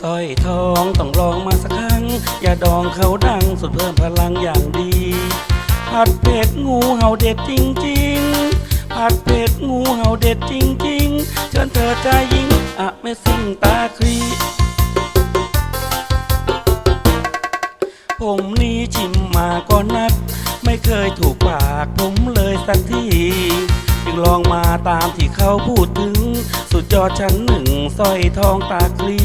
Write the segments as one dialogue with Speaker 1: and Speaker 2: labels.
Speaker 1: สร้อยทองต้องลองมาสักครั้ง อย่าดองเขาดังสุดเพิ่มพลังอย่างดีผัดเผ็ดงูเห่าเด็ดจริง ๆผัดเผ็ดงูเห่าเด็ดจริง ๆ เชิญเธอใจยิงอะไม่สิ่งตาครีผมนี่ชิมมาก็นักไม่เคยถูกปากผมเลยสักทีจึงลองมาตามที่เขาพูดถึง สุดยอดชั้นหนึ่งสร้อยทองตาคลี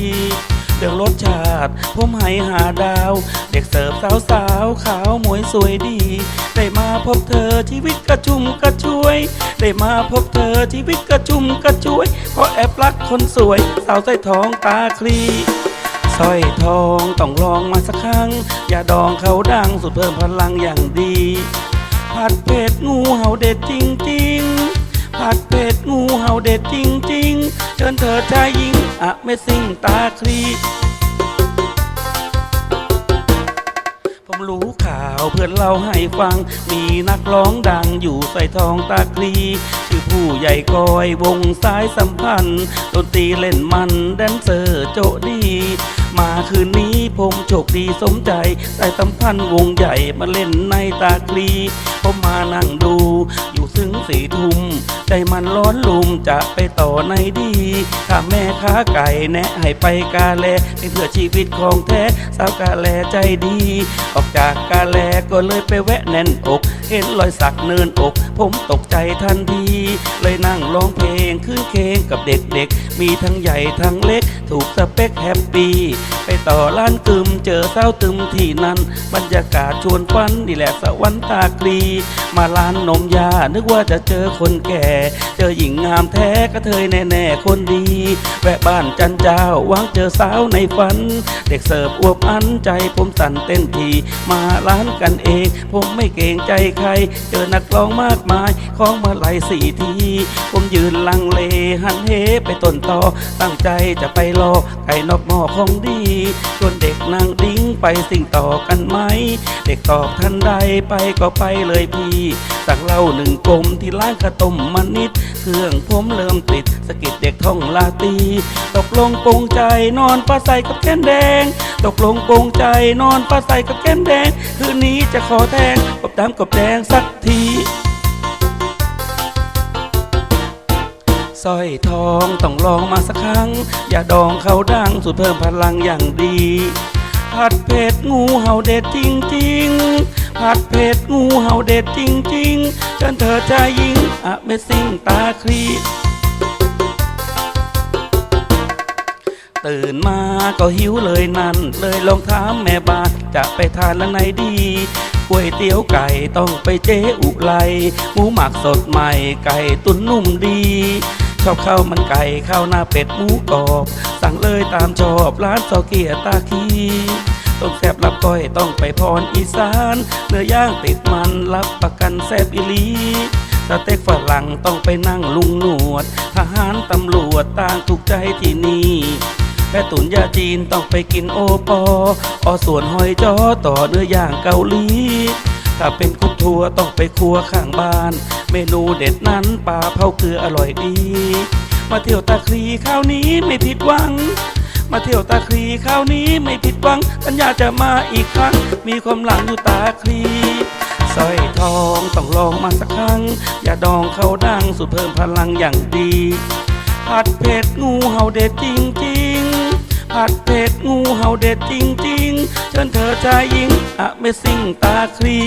Speaker 1: เรื่องรสชาติ ผมให้หาดาว เด็กเสิร์ฟสาวสาวขาวหมวยสวยดี ได้มาพบเธอชีวิตกระชุ่มกระชวย ได้มาพบเธอชีวิตกระชุ่มกระชวย เพราะแอบรักคนสวย สาวใสร้อยทองตาคลีสร้อยทองต้องลองมาสักครั้ง อย่าดองเขาดังสุดเพิ่มพลังอย่างดีผัดเผ็ดงูเห่าเด็ดจริงๆ ผัดเผ็ดงูเห่าเด็ดจริง ๆ เชิญเธอชายหญิงอะไม่สิ่งตาคลีผมรู้ข่าวเพื่อนเล่าให้ฟัง มีนักร้องดังอยู่ใส่ทองตาคลีชื่อผู้ใหญ่กอยวงสายสัมพันธ์ดนตรีเล่นมันแดนเซอร์โจดี มาคืนนี้ผมโชคดีสมใจสายสัมพันธ์วงใหญ่มาเล่นในตาคลีผมมานั่งดู ใจมันร้อนลุมจะไปต่อในดี ถ้าแม่ค้าไก่แนะให้ไปกาแลเพื่อชีวิตของแท้สาวกาแลใจดี ออกจากกาแลก็เลยไปแวะแน่นอก เห็นรอยสักเนินอก ผมตกใจทันทีเลย มีทั้งใหญ่ทั้งเล็ก ถูกสเปคแฮปปี้ไปต่อร้านกึมเจอเศร้าตึมที่นั่นบรรยากาศชวนฟันนี่แหละสวรรค์ตากรี มาร้านนมยา นึกว่าจะเจอคนแก่ เจอหญิงงามแท้ก็เทยแน่ๆคนดี แวะบ้านจันเจ้าวังเจอสาวในฝัน เด็กเสิร์ฟอวบอันใจผมสั่นเต้นที มาร้านกันเอง ผมไม่เกรงใจใคร เจอนักร้องมากมาย ของมาไหลสี่ที ผมยืนลังเลหันเหไปต้นตอ ตั้งใจจะไปรอไก่นอกหม้อของดีชวนเด็กนางดิ้งไปสิ่งต่อกันไหม เด็กตอบทันใดไปก็ไปเลยพี่ สั่งเหล้าหนึ่งกลมที่ร้านข้าวต้มมันนิด เครื่องผมเริ่มติดสะกิดเด็กท่องลาตีตกลงปรงใจนอนปลาใสกับแก้มแดง ตกลงปรงใจนอนปลาใสกับแก้มแดง คืนนี้จะขอแทงกบดำกบแดงสักที สร้อยทองต้องลองมาสักครั้ง อย่าดองเขาดังสุดเพิ่มพลังอย่างดีผัดเผ็ดงูเห่าเด็ดจริงๆผัดเผ็ดงูเห่าเด็ดจริงๆเชิญเธอชายหญิงอะเมซิ่งตาคลีตื่นมาก็หิวเลยนั่น เลยลองถามแม่บ้านจะไปทานแล้วไหนดีก๋วยเตี๋ยวไก่ต้องไปเจ๊อุไรหมูหมักสดใหม่ไก่ตุ๋นนุ่มดี ชอบข้าวมันไก่ข้าวหน้าเป็ดหมูกรอบ สั่งเลยตามชอบร้านซอเกียตาคีต้มแซบรับก้อยต้องไปพรอีสาน เนื้อย่างติดมันรับประกันแซบอีลีสเต็กฝรั่งต้องไปนั่งลุงหนวด ทหารตำรวจต่างถูกใจที่นี่แพะตุนยาจีนต้องไปกินโอปออส่วนหอยจอต่อเนื้อย่างเกาหลี ถ้าเป็นคุกทัวต้องไปครัวข้างบ้าน เมนูเด็ดนั้นปลาเผาเกลืออร่อยดี มาเที่ยวตาคลีคราวนี้ไม่ผิดหวัง มาเที่ยวตาคลีคราวนี้ไม่ผิดหวัง สัญญาจะมาอีกครั้ง มีความหลังอยู่ตาคลีสร้อยทองต้องลองมาสักครั้ง อย่าดองเขาดังสุดเพิ่มพลังอย่างดีผัดเผ็ดงูเห่าเด็ดจริงๆ ผัดเผ็ดงูเห่าเด็ดจริงๆ เชิญเธอชายหญิงอะเมซิ่งตาคลี